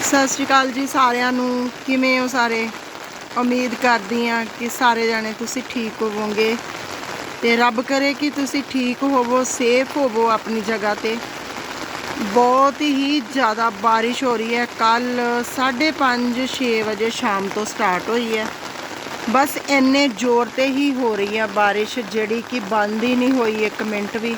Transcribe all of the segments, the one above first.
ਸਤਿ ਸ਼੍ਰੀ ਅਕਾਲ ਜੀ ਸਾਰਿਆਂ ਨੂੰ। ਕਿਵੇਂ ਹੋ ਸਾਰੇ? ਉਮੀਦ ਕਰਦੀ ਆ ਕਿ ਸਾਰੇ ਜਾਣੇ ਤੁਸੀਂ ਠੀਕ ਹੋਵੋਗੇ। ਤੇ ਰੱਬ ਕਰੇ ਕਿ ਤੁਸੀਂ ਠੀਕ ਹੋਵੋ ਸੇਫ ਹੋਵੋ ਆਪਣੀ ਜਗ੍ਹਾ ਤੇ। ਬਹੁਤ ਹੀ ਜ਼ਿਆਦਾ ਬਾਰਿਸ਼ ਹੋ ਰਹੀ ਹੈ। ਕੱਲ 5:30 6 ਵਜੇ ਸ਼ਾਮ ਤੋਂ ਸਟਾਰਟ ਹੋਈ ਹੈ। ਬਸ ਇੰਨੇ ਜ਼ੋਰ ਤੇ ਹੀ ਹੋ ਰਹੀ ਹੈ ਬਾਰਿਸ਼, ਜਿਹੜੀ ਕਿ ਬੰਦ ਹੀ ਨਹੀਂ ਹੋਈ ਇੱਕ ਮਿੰਟ ਵੀ।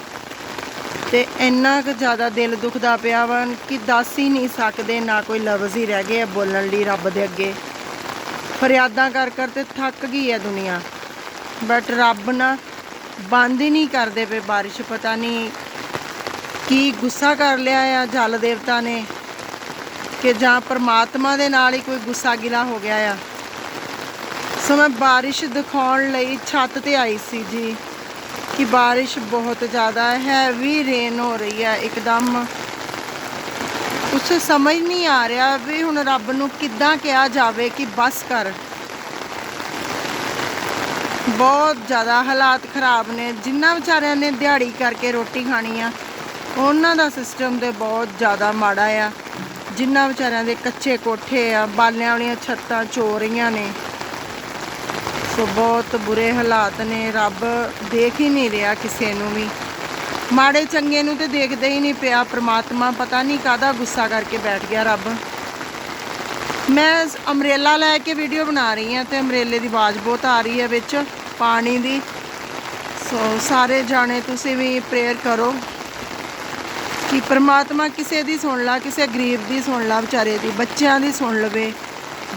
ਤੇ ਇੰਨਾ ਕੁ ਜ਼ਿਆਦਾ ਦਿਲ ਦੁਖਦਾ ਪਿਆ ਵਾ ਕਿ ਦੱਸ ਹੀ ਨਹੀਂ ਸਕਦੇ, ਨਾ ਕੋਈ ਲਫ਼ਜ਼ ਹੀ ਰਹਿ ਗਏ ਆ ਬੋਲਣ ਲਈ ਰੱਬ ਦੇ ਅੱਗੇ। ਫਰਿਆਦਾਂ ਕਰ ਕਰ ਤੇ ਥੱਕ ਗਈ ਹੈ ਦੁਨੀਆ। ਬਟ ਰੱਬ ਨਾ ਬੰਦ ਹੀ ਨਹੀਂ ਕਰਦੇ ਪਏ ਬਾਰਿਸ਼, ਪਤਾ ਨਹੀਂ ਕੀ ਗੁੱਸਾ ਕਰ ਲਿਆ ਆ ਜਲ ਦੇਵਤਾ ਨੇ ਕਿ ਜਾਂ ਪਰਮਾਤਮਾ ਦੇ ਨਾਲ ਹੀ ਕੋਈ ਗੁੱਸਾ ਗਿਲਾ ਹੋ ਗਿਆ ਆ। ਸੋ ਮੈਂ ਬਾਰਿਸ਼ ਦਿਖਾਉਣ ਲਈ ਛੱਤ ਤੇ ਆਈ ਸੀ ਜੀ। ਕਿ ਬਾਰਿਸ਼ ਬਹੁਤ ਜ਼ਿਆਦਾ ਹੈਵੀ ਰੇਨ ਹੋ ਰਹੀ ਹੈ ਇੱਕਦਮ। ਕੁਛ ਸਮਝ ਨਹੀਂ ਆ ਰਿਹਾ ਵੀ ਹੁਣ ਰੱਬ ਨੂੰ ਕਿੱਦਾਂ ਕਿਹਾ ਜਾਵੇ ਕਿ ਬਸ ਕਰ। ਬਹੁਤ ਜ਼ਿਆਦਾ ਹਾਲਾਤ ਖਰਾਬ ਨੇ ਜਿਨ੍ਹਾਂ ਵਿਚਾਰਿਆਂ ਨੇ ਦਿਹਾੜੀ ਕਰਕੇ ਰੋਟੀ ਖਾਣੀ ਆ, ਉਹਨਾਂ ਦਾ ਸਿਸਟਮ ਤੇ ਬਹੁਤ ਜ਼ਿਆਦਾ ਮਾੜਾ ਆ। ਜਿਨ੍ਹਾਂ ਵਿਚਾਰਿਆਂ ਦੇ ਕੱਚੇ ਕੋਠੇ ਆ, ਬਾਲਿਆਂ ਵਾਲੀਆਂ ਛੱਤਾਂ ਚੋ ਰਹੀਆਂ ਨੇ। ਸੋ ਬਹੁਤ ਬੁਰੇ ਹਾਲਾਤ ਨੇ। ਰੱਬ ਦੇਖ ਹੀ ਨਹੀਂ ਰਿਹਾ ਕਿਸੇ ਨੂੰ ਵੀ। ਮਾੜੇ ਚੰਗੇ ਨੂੰ ਤੇ ਦੇਖਦਾ ਹੀ ਨਹੀਂ ਪਿਆ ਪ੍ਰਮਾਤਮਾ। ਪਤਾ ਨਹੀਂ ਕਾਹਦਾ ਗੁੱਸਾ ਕਰਕੇ ਬੈਠ ਗਿਆ ਰੱਬ। ਮੈਂ ਅਮਰੇਲਾ ਲੈ ਕੇ ਵੀਡੀਓ ਬਣਾ ਰਹੀ ਹਾਂ ਤੇ ਅਮਰੇਲੇ ਦੀ ਆਵਾਜ਼ ਬਹੁਤ ਆ ਰਹੀ ਹੈ ਵਿੱਚ, ਪਾਣੀ ਦੀ। ਸੋ ਸਾਰੇ ਜਾਣੇ ਤੁਸੀਂ ਵੀ ਪ੍ਰੇਅਰ ਕਰੋ ਕਿ ਪ੍ਰਮਾਤਮਾ ਕਿਸੇ ਦੀ ਸੁਣ ਲਾ, ਕਿਸੇ ਗਰੀਬ ਦੀ ਸੁਣ ਲਾ, ਵਿਚਾਰੇ ਦੀ, ਬੱਚਿਆਂ ਦੀ ਸੁਣ ਲਵੇ।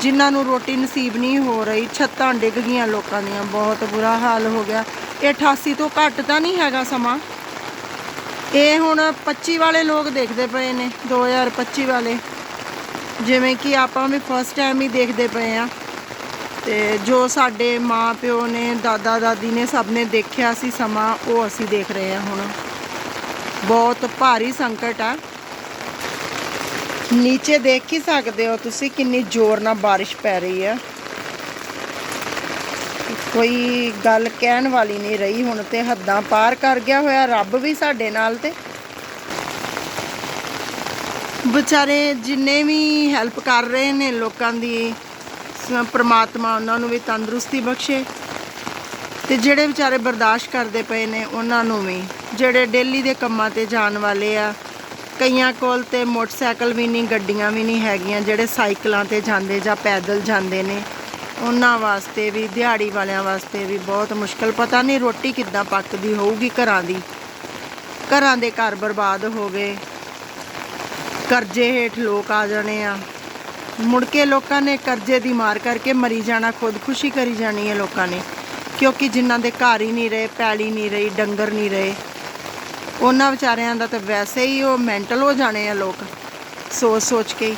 ਜਿਨ੍ਹਾਂ ਨੂੰ ਰੋਟੀ ਨਸੀਬ ਨਹੀਂ ਹੋ ਰਹੀ, ਛੱਤਾਂ ਡਿੱਗ ਗਈਆਂ ਲੋਕਾਂ ਦੀਆਂ, ਬਹੁਤ ਬੁਰਾ ਹਾਲ ਹੋ ਗਿਆ। ਇਹ 88 ਤੋਂ ਘੱਟ ਤਾਂ ਨਹੀਂ ਹੈਗਾ ਸਮਾਂ। ਇਹ ਹੁਣ 25 ਵਾਲੇ ਲੋਕ ਦੇਖਦੇ ਪਏ ਨੇ 2025 ਵਾਲੇ। ਜਿਵੇਂ ਕਿ ਆਪਾਂ ਵੀ ਫਸਟ ਟਾਈਮ ਹੀ ਦੇਖਦੇ ਪਏ ਆ। ਤੇ ਜੋ ਸਾਡੇ ਮਾਂ ਪਿਓ ਨੇ, ਦਾਦਾ ਦਾਦੀ ਨੇ ਸਭ ਨੇ ਦੇਖਿਆ ਸੀ ਸਮਾਂ, ਉਹ ਅਸੀਂ ਦੇਖ ਰਹੇ ਹਾਂ ਹੁਣ। ਬਹੁਤ ਭਾਰੀ ਸੰਕਟ ਆ। ਨੀਚੇ ਦੇਖ ਹੀ ਸਕਦੇ ਹੋ ਤੁਸੀਂ ਕਿੰਨੀ ਜ਼ੋਰ ਨਾਲ ਬਾਰਿਸ਼ ਪੈ ਰਹੀ ਹੈ ਕੋਈ ਗੱਲ ਕਹਿਣ ਵਾਲੀ ਨਹੀਂ ਰਹੀ, ਹੁਣ ਤੇ ਹੱਦਾਂ ਪਾਰ ਕਰ ਗਿਆ ਹੋਇਆ, ਰੱਬ ਵੀ ਸਾਡੇ ਨਾਲ ਤੇ। ਵਿਚਾਰੇ ਜਿੰਨੇ ਵੀ ਹੈਲਪ ਕਰ ਰਹੇ ਨੇ ਲੋਕਾਂ ਦੀ, ਸ- ਪ੍ਰਮਾਤਮਾ ਉਹਨਾਂ ਨੂੰ ਵੀ ਤੰਦਰੁਸਤੀ ਬਖਸ਼ੇ। ਤੇ ਜਿਹੜੇ ਵਿਚਾਰੇ ਬਰਦਾਸ਼ਤ ਕਰਦੇ ਪਏ ਨੇ, ਉਹਨਾਂ ਨੂੰ ਵੀ। ਜਿਹੜੇ ਡੇਲੀ ਦੇ ਕੰਮਾਂ ਤੇ ਜਾਣ ਵਾਲੇ ਆ ਕਈਆਂ ਕੋਲ ਤੇ ਮੋਟਰਸਾਈਕਲ ਵੀ ਨਹੀਂ, ਗੱਡੀਆਂ ਵੀ ਨਹੀਂ ਹੈਗੀਆਂ, ਜਿਹੜੇ ਸਾਈਕਲਾਂ ਤੇ ਜਾਂਦੇ ਜਾਂ ਪੈਦਲ ਜਾਂਦੇ ਨੇ, ਉਹਨਾਂ ਵਾਸਤੇ ਵੀ, ਦਿਹਾੜੀ ਵਾਲਿਆਂ ਵਾਸਤੇ ਵੀ ਬਹੁਤ ਮੁਸ਼ਕਲ। ਪਤਾ ਨਹੀਂ ਰੋਟੀ ਕਿੱਦਾਂ ਪੱਕਦੀ ਹੋਊਗੀ ਘਰਾਂ ਦੀ। ਘਰਾਂ ਦੇ ਘਰ ਬਰਬਾਦ ਹੋ ਗਏ। ਕਰਜ਼ੇ ਹੇਠ ਲੋਕ ਆ ਜਾਣੇ ਆ। ਮੁੜ ਕੇ ਲੋਕਾਂ ਨੇ ਕਰਜ਼ੇ ਦੀ ਮਾਰ ਕਰਕੇ ਮਰੀ ਜਾਣਾ, ਖੁਦਕੁਸ਼ੀ ਕਰੀ ਜਾਣੀ ਹੈ ਲੋਕਾਂ ਨੇ। ਕਿਉਂਕਿ ਜਿਨ੍ਹਾਂ ਦੇ ਘਰ ਹੀ ਨਹੀਂ ਰਹੇ, ਪੈਲੀ ਨਹੀਂ ਰਹੀ, ਡੰਗਰ ਨਹੀਂ ਰਹੇ। ਉਹਨਾਂ ਵਿਚਾਰਿਆਂ ਦਾ ਤਾਂ ਵੈਸੇ ਹੀ ਉਹ ਮੈਂਟਲ ਹੋ ਜਾਣੇ ਆ ਲੋਕ ਸੋਚ ਸੋਚ ਕੇ ਹੀ।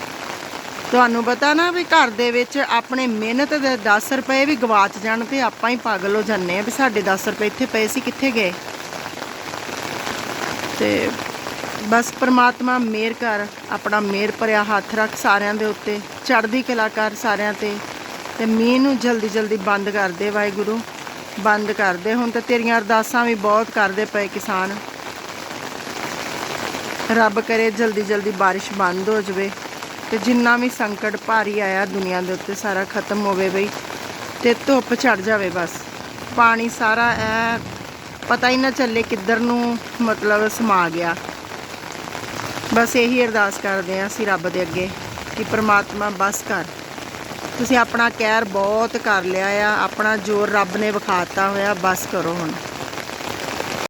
ਤੁਹਾਨੂੰ ਪਤਾ ਨਾ ਵੀ ਘਰ ਦੇ ਵਿੱਚ ਆਪਣੇ ਮਿਹਨਤ ਦੇ 10 ਰੁਪਏ ਵੀ ਗਵਾਚ ਜਾਣ ਤੇ ਆਪਾਂ ਹੀ ਪਾਗਲ ਹੋ ਜਾਂਦੇ ਆ ਵੀ ਸਾਡੇ 10 ਰੁਪਏ ਇੱਥੇ ਪਏ ਸੀ, ਕਿੱਥੇ ਗਏ? ਤੇ ਬਸ ਪ੍ਰਮਾਤਮਾ ਮਿਹਰ ਕਰ, ਆਪਣਾ ਮਿਹਰ ਭਰਿਆ ਹੱਥ ਰੱਖ ਸਾਰਿਆਂ ਦੇ ਉੱਤੇ, ਚੜ੍ਹਦੀ ਕਲਾਕਾਰ ਸਾਰਿਆਂ ਤੇ ਤੇ ਮੀਂਹ ਨੂੰ ਜਲਦੀ ਜਲਦੀ ਬੰਦ ਕਰ ਦੇ ਵਾਹਿਗੁਰੂ। ਬੰਦ ਕਰ ਦੇ, ਹੁਣ ਤਾਂ ਤੇਰੀਆਂ ਅਰਦਾਸਾਂ ਵੀ ਬਹੁਤ ਕਰਦੇ ਪਏ ਕਿਸਾਨ। ਰੱਬ ਕਰੇ ਜਲਦੀ ਜਲਦੀ ਬਾਰਿਸ਼ ਬੰਦ ਹੋ ਜਾਵੇ ਤੇ ਜਿੰਨਾ ਵੀ ਸੰਕਟ ਭਾਰੀ ਆਇਆ ਦੁਨੀਆ ਦੇ ਉੱਤੇ ਸਾਰਾ ਖਤਮ ਹੋਵੇ ਬਈ ਤੇ ਧੁੱਪ ਛੜ ਜਾਵੇ ਬਸ। ਪਾਣੀ ਸਾਰਾ ਐ, ਪਤਾ ਹੀ ਨਾ ਚੱਲੇ ਕਿੱਧਰ ਨੂੰ ਮਤਲਬ ਸਮਾ ਗਿਆ। ਬਸ ਇਹੀ ਅਰਦਾਸ ਕਰਦੇ ਆ ਅਸੀਂ ਰੱਬ ਦੇ ਅੱਗੇ ਕਿ ਪ੍ਰਮਾਤਮਾ ਬਸ ਕਰ। ਤੁਸੀਂ ਆਪਣਾ ਕਹਿਰ ਬਹੁਤ ਕਰ ਲਿਆ ਆ, ਆਪਣਾ ਜ਼ੋਰ ਰੱਬ ਨੇ ਵਿਖਾਤਾ ਹੋਇਆ ਬਸ ਕਰੋ ਹੁਣ।